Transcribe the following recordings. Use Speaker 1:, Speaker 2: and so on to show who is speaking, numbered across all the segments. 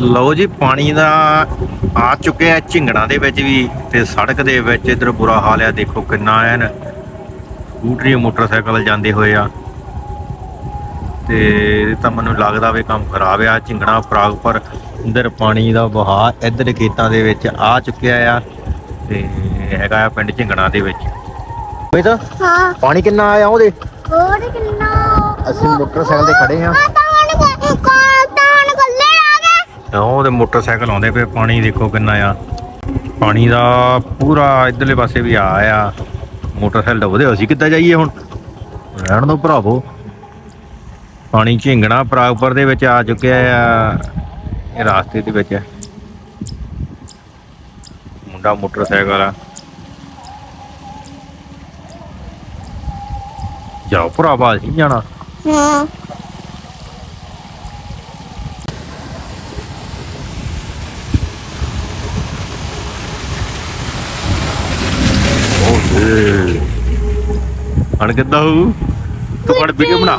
Speaker 1: ਲਓ ਜੀ ਪਾਣੀ ਦਾ ਆ ਚੁੱਕਿਆ ਝਿੰਗੜਾਂ ਦੇ ਵਿੱਚ ਵੀ ਤੇ ਸੜਕ ਦੇ ਵਿੱਚ ਇਧਰ ਬੁਰਾ ਹਾਲ ਆ ਦੇਖੋ ਕਿੰਨਾ ਐਨ ਸਕੂਟਰੀ ਮੋਟਰਸਾਈਕਲ ਜਾਂਦੇ ਹੋਏ ਆ। ਤੇ ਤਾਂ ਮੈਨੂੰ ਲੱਗਦਾ ਵੀ ਕੰਮ ਖਰਾਬ ਆ। ਝਿੰਗੜਾ ਪ੍ਰਾਗਪੁਰ ਇਧਰ ਪਾਣੀ ਦਾ ਵਹਾਅ ਇਧਰ ਖੇਤਾਂ ਦੇ ਵਿੱਚ ਆ ਚੁੱਕਿਆ ਆ ਤੇ ਹੈਗਾ ਆ ਪਿੰਡ ਝਿੰਗੜਾਂ ਦੇ ਵਿੱਚ। ਇਹ ਤਾਂ
Speaker 2: ਹਾਂ।
Speaker 1: ਪਾਣੀ ਕਿੰਨਾ ਆਇਆ ਉਹਦੇ?
Speaker 2: ਹੋਰ ਕਿੰਨਾ?
Speaker 1: ਅਸੀਂ ਮੋਟਰਸਾਈਕਲ ਤੇ ਖੜੇ ਆ
Speaker 2: ਆ ਤਾਂ ਹੁਣ ਕੋ ਤਾਂ ਹੁਣ ਕੱਲੇ ਆ ਗਏ
Speaker 1: ਮੋਟਰਸਾਈਕਲ ਆਉਂਦੇ ਪਏ ਪਾਣੀ ਦੇਖੋ ਕਿੰਨਾ ਆ। ਪਾਣੀ ਦਾ ਪੂਰਾ ਇਧਰਲੇ ਪਾਸੇ ਵੀ ਆ ਆ। ਮੋਟਰਸਾਈਕਲ ਡੁੱਬਦੇ ਅਸੀਂ ਕਿੱਦਾਂ ਜਾਈਏ ਹੁਣ? ਰਹਿਣ ਦੋ ਭਰਾਵੋ। ਪਾਣੀ ਝਿੰਗਣਾ ਪ੍ਰਾਗਪੁਰ ਦੇ ਵਿੱਚ ਆ ਚੁੱਕਿਆ ਆ, ਇਹ ਰਾਸਤੇ ਦੇ ਵਿੱਚ। ਮੁੰਡਾ ਮੋਟਰਸਾਈਕਲ ਆ। ਜਾਓ ਭਰਾਵਾ ਅਸੀਂ ਜਾਣਾ।
Speaker 2: ਹਾਂ।
Speaker 1: ਹਣ ਕਿੱਦਾਂ ਹੋਊ? ਤੂੰ ਫੜ ਵੀਡੀਓ ਬਣਾ।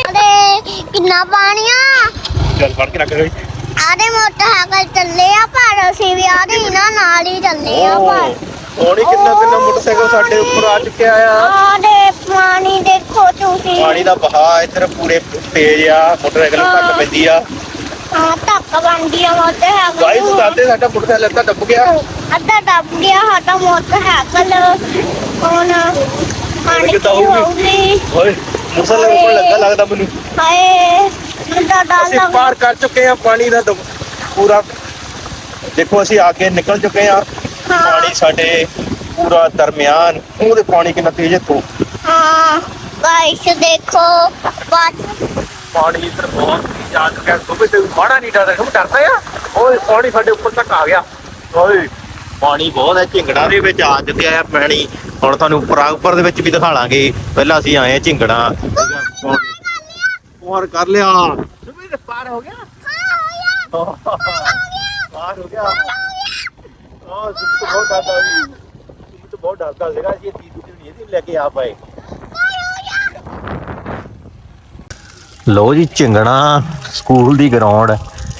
Speaker 2: ਅਰੇ ਕਿੰਨਾ ਪਾਣੀ ਆ।
Speaker 1: ਚੱਲ ਫੜ ਕੇ ਰੱਖ ਗਈ
Speaker 2: ਆਦੇ ਮੋਟਰਸਾਈਕਲ ਚੱਲੇ ਆ ਪਰ ਅਸੀਂ ਵੀ ਆਦੇ ਇਹਨਾਂ ਨਾਲ ਹੀ ਚੱਲੇ ਆ ਪਰ।
Speaker 1: ਪਾਣੀ ਕਿੰਨਾ ਕਿੰਨਾ ਮੋਟਰਸਾਈਕਲ ਸਾਡੇ ਉੱਪਰ ਆ ਚੁੱਕਿਆ ਆ।
Speaker 2: ਆਦੇ ਪਾਣੀ ਦੇਖੋ ਤੁਸੀਂ।
Speaker 1: ਪਾਣੀ ਦਾ ਵਹਾਅ ਇੱਧਰ ਪੂਰੇ ਤੇਜ਼ ਆ ਮੋਟਰਸਾਈਕਲ ਨੂੰ ਧੱਕ ਪੈਂਦੀ ਆ।
Speaker 2: ਹਾਂ ਧੱਕ ਬੰਦੀ ਆ ਮੋਟਰਸਾਈਕਲ
Speaker 1: ਗਾਈਸ
Speaker 2: ਨੂੰ।
Speaker 1: ਦੱਸਦੇ ਸਾਡਾ ਮੋਟਰਸਾਈਕਲ ਅੱਧਾ ਡੁੱਬ ਗਿਆ।
Speaker 2: ਅੱਧਾ ਦੱਬ ਗਿਆ ਸਾਡਾ ਮੋਟਰਸਾਈਕਲ ਹੁਣ ਪਾਣੀ
Speaker 1: ਕਿੱਦਾਂ
Speaker 2: ਕੀ
Speaker 1: ਹੋਊਗੀ?
Speaker 2: ਹੋਊਗੀ।
Speaker 1: ਓਏ ਮੋਟਰਸਾਈਕਲ ਉੱਪਰ ਲੱਗਾ ਲੱਗਦਾ ਮੈਨੂੰ।
Speaker 2: ਹਾਏ ਮੁੰਡਾ ਡਰ
Speaker 1: ਅਸੀਂ
Speaker 2: ਲੱਗ
Speaker 1: ਪਾਰ ਕਰ ਚੁੱਕੇ ਆ ਪਾਣੀ ਦਾ ਡੁੱਬ- ਪੂਰਾ। ਦੇਖੋ ਅਸੀਂ ਆ ਕੇ ਨਿਕਲ ਚੁੱਕੇ ਆ
Speaker 2: ਹਾਂ।
Speaker 1: ਪਾਣੀ ਸਾਡੇ ਪੂਰਾ ਦਰਮਿਆਨ। ਉਹਦੇ ਪਾਣੀ ਕਿੰਨਾ ਤੇਜ਼
Speaker 2: ਹਾਂ ਗਾਇਸ ਦੇਖੋ
Speaker 1: ਪਾਣੀ ਇੱਧਰ ਬਹੁਤ ਜਾ ਚੁੱਕਿਆ ਸੁਬੇ ਤੇ ਮਾੜਾ ਨਹੀਂ ਡਰਦਾ ਸਭ ਡਰਦਾ ਆ? ਓਏ ਪਾਣੀ ਸਾਡੇ ਉੱਪਰ ਤੱਕ ਆ ਗਿਆ। ਓਏ ਪਾਣੀ ਬਹੁਤ ਹੈ ਝਿੰਗੜਾਂ ਦੇ ਵਿੱਚ ਆ ਚੁੱਕਿਆ ਆ ਪਾਣੀ ਹੁਣ ਤੁਹਾਨੂੰ ਪ੍ਰਾਗਪੁਰ ਦੇ ਵਿੱਚ ਵੀ ਦਿਖਾ ਲਾਂਗੇ। ਪਹਿਲਾਂ ਅਸੀਂ ਆਏ ਆ ਝਿੰਗੜਾਂ। ਪਾਰ ਕਰ ਲਿਆ। ਸੁਬੇ ਤੇ ਪਾਰ ਹੋ ਗਿਆ? ਪਾਰ ਹੋ ਗਿਆ। ਹਾਂ ਸੁਬੇ ਬਹੁਤ ਡਰਦਾ ਸੀ। ਬਹੁਤ ਡਰਦਾ ਸੀਗਾ ਜੀ ਇਹ ਤੀ ਦੂਜੀ ਨਹੀਂ ਇਹਦੀ ਲੈ ਕੇ ਆ ਪਾਏ। ਲੋ ਜੀ ਝਿੰਗਣਾ ਸਕੂਲ ਦੀ ਗਰਾਊਂਡ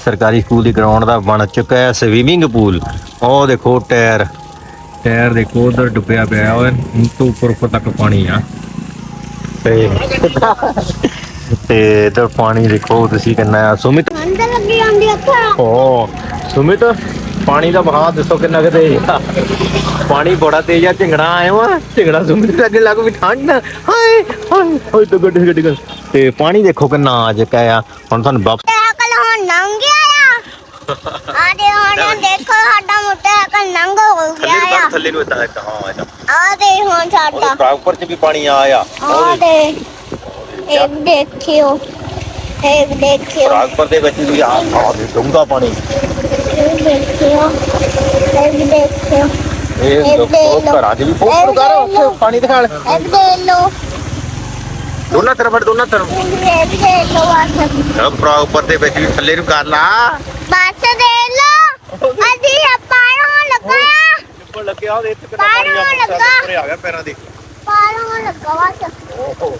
Speaker 1: ਸਰਕਾਰੀ ਸਕੂਲ ਦੀ ਗਰਾਊਂਡ ਦਾ ਬਣ ਚੁੱਕਾ ਹੈ ਸਵੀਮਿੰਗ ਪੂਲ। ਉਹ ਦੇਖੋ ਟਾਇਰ। ਟਾਇਰ ਦੇਖੋ ਉਧਰ ਡੁੱਬਿਆ ਪਿਆ ਓਏ। ਤੋਂ ਉੱਪਰ ਉੱਪਰ ਤੱਕ ਪਾਣੀ ਆ। ਤੇ ਤੇ ਇਧਰ ਪਾਣੀ ਦੇਖੋ ਤੁਸੀਂ ਕਿੰਨਾ ਆ। ਸੁਮਿਤ
Speaker 2: ਠੰਡ ਲੱਗੀ ਜਾਂਦੀ ਅੱਖਾਂ
Speaker 1: ਓ ਸੁਮਿਤ? ਪਾਣੀ ਦਾ ਵਹਾਅ ਦੱਸੋ ਕਿੰਨਾ ਕੁ ਤੇਜ਼ ਆ। ਪਾਣੀ ਬੜਾ ਤੇਜ਼ ਆ ਝਿੰਗੜਾ ਆਇਆ ਵਾ ਝਿੰਗੜਾ ਸੁਮਿਤ ਦੇ ਅੱਗੇ ਲੱਗ ਵੀ ਠੰਡ ਹਾਏ ਹਾਏ ਹੋਏ ਤਾਂ ਗੱਡੀ ਗੱਡੀ ਗੱਡੀ। ਤੇ ਪਾਣੀ ਦੇਖੋ ਕਿੰਨਾ ਆ ਚੁੱਕਾ ਆ। ਹੁਣ ਤੁਹਾਨੂੰ ਵਾਪਸ
Speaker 2: ਸਾਈਕਲ ਹੁਣ ਲੰਘ ਗਿਆ ਆ। ਆਦੇ ਹੁਣ ਦੇਖੋ ਸਾਡਾ ਮੋਟਰਸਾਈਕਲ ਲੰਘ ਹੋ ਗਿਆ ਆ।
Speaker 1: ਥੱਲੇ ਨੂੰ ਇਦਾਂ ਹਾਂ ਇਦਾਂ
Speaker 2: ਆਦੇ ਹੁਣ ਸਾਡਾ
Speaker 1: ਪ੍ਰਾਗਪੁਰ ਚ ਵੀ ਪਾਣੀ ਆ। ਆ
Speaker 2: ਆਦੇ ਇਹ ਦੇਖਿਓ ਇਹ ਦੇਖਿਓ।
Speaker 1: ਪ੍ਰਾਗਪੁਰ ਦੇ ਵਿੱਚ ਵੀ ਆ ਆ ਦੇ ਡੂੰਘਾ ਪਾਣੀ।
Speaker 2: ਦੇਖਿਓ ਇਹ ਦੇਖਿਓ।
Speaker 1: ਇਹ
Speaker 2: ਇਹ
Speaker 1: ਦੇਖੋ
Speaker 2: ਦੇਖ ਲਓ।
Speaker 1: ਘਰਾਂ 'ਚ ਵੀ ਫੋਟੋ ਕਰ ਉੱਥੇ ਪਾਣੀ ਦਿਖਾਲ
Speaker 2: ਇਹ ਦੇ ਲੋ
Speaker 1: ਦੋਨਾਂ ਤਰਫ ਦੋਨਾਂ ਤਰਫ।
Speaker 2: ਇਹ ਦੇ ਲੋ ਬਸ
Speaker 1: ਪ੍ਰਾਗਪੁਰ ਦੇ ਵਿੱਚ ਵੀ ਥੱਲੇ ਨੂੰ ਕਰ ਲਾ।
Speaker 2: ਬਸ ਦੇ ਲੋ ਅਸੀਂ ਪਾਰ ਲੱਗਾ।
Speaker 1: ਉੱਪਰ ਲੱਗਿਆ ਉਹਦੇ ਇੱਥੇ
Speaker 2: ਕਿੰਨਾ ਪਾਣੀ ਆ। ਉੱਪਰ
Speaker 1: ਗਿਆ ਪੈਰਾਂ ਦੇ।
Speaker 2: ਪਾਰ ਲੱਗਾ ਬਸ।
Speaker 1: ਓਹੋ।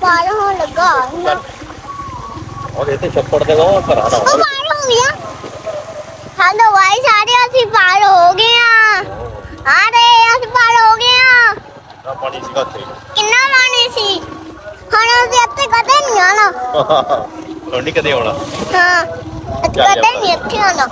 Speaker 2: ਪਾਰ ਲੱਗਾ।
Speaker 1: ਉਹਦੇ ਇੱਥੇ ਛੱਪੜ ਦੇ ਉਹ ਘਰਾਂ ਦਾ।
Speaker 2: ਉਹ ਪਾਰ ਹੋ ਗਿਆ। ਹੈਲੋ ਭਾਈ ਸਾਰੇ ਅਸੀਂ ਪਾਰ ਹੋ ਗਏ ਆ। ਅਰੇ ਅਸੀਂ ਪਾਰ ਹੋ ਗਏ ਆ।
Speaker 1: ਨਾ ਪਾਣੀ ਸੀਗਾ ਉੱਥੇ?
Speaker 2: ਕਿੰਨਾ ਪਾਣੀ ਸੀ? ਹੁਣ ਅਸੀਂ ਇੱਥੇ ਕਦੇ ਨਹੀਂ ਆਣਾ
Speaker 1: ਹੁਣ ਨਹੀਂ ਕਦੇ ਆਉਣਾ?
Speaker 2: ਹਾਂ ਅਸੀਂ ਕਦੇ ਨਹੀਂ ਇੱਥੇ ਆਣਾ